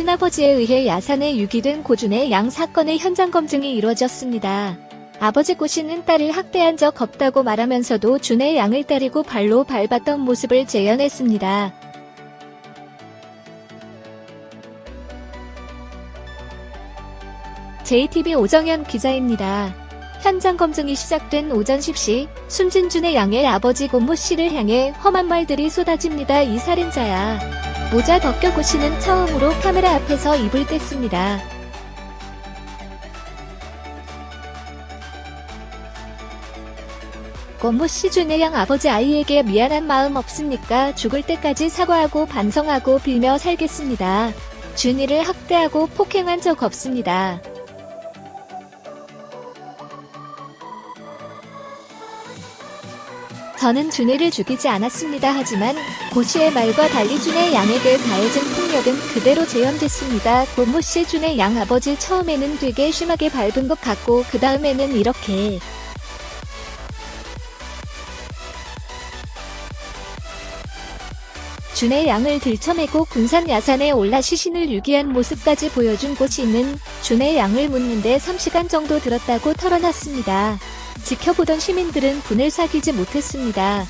친아버지에 의해 야산에 유기된 고준의 양 사건의 현장 검증이 이루어졌습니다. 아버지 고 씨는 딸을 학대한 적 없다고 말하면서도 준의 양을 때리고 발로 밟았던 모습을 재현했습니다. JTB 오정현 기자입니다. 현장 검증이 시작된 오전 10시 숨진준의 양의 아버지 고모 씨를 향해 험한 말들이 쏟아집니다. 이 살인자야. 모자 벗겨 고 씨는 처음으로 카메라 앞에서 입을 뗐습니다. 고모 씨 준의 양 아버지 아이에게 미안한 마음 없습니까? 죽을 때까지 사과하고 반성하고 빌며 살겠습니다. 준이를 학대하고 폭행한 적 없습니다. 저는 준이를 죽이지 않았습니다. 하지만 고 씨의 말과 달리 준의 양에게 가해진 폭력은 그대로 재현됐습니다. 고모 씨 준의 양 아버지 처음에는 되게 심하게 밟은 것 같고 그 다음에는 이렇게 준의 양을 들쳐매고 군산 야산에 올라 시신을 유기한 모습까지 보여준 고 씨는 준의 양을 묻는데 3시간 정도 들었다고 털어놨습니다. 지켜보던 시민들은 분을 사귀지 못했습니다.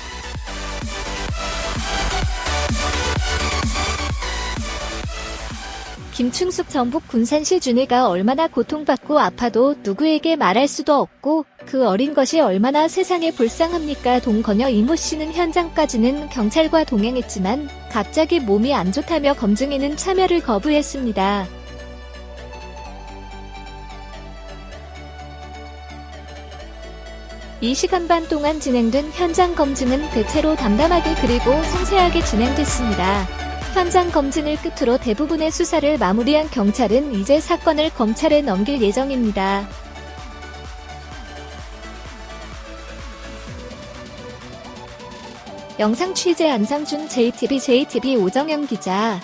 김충숙 전북 군산시 준이가 얼마나 고통받고 아파도 누구에게 말할 수도 없고 그 어린 것이 얼마나 세상에 불쌍합니까 동건여 이모 씨는 현장까지는 경찰과 동행했지만 갑자기 몸이 안 좋다며 검증에는 참여를 거부했습니다. 이 시간 반 동안 진행된 현장 검증은 대체로 담담하게 그리고 상세하게 진행됐습니다. 현장 검증을 끝으로 대부분의 수사를 마무리한 경찰은 이제 사건을 검찰에 넘길 예정입니다. 영상 취재 안상준 JTB JTB 오정현 기자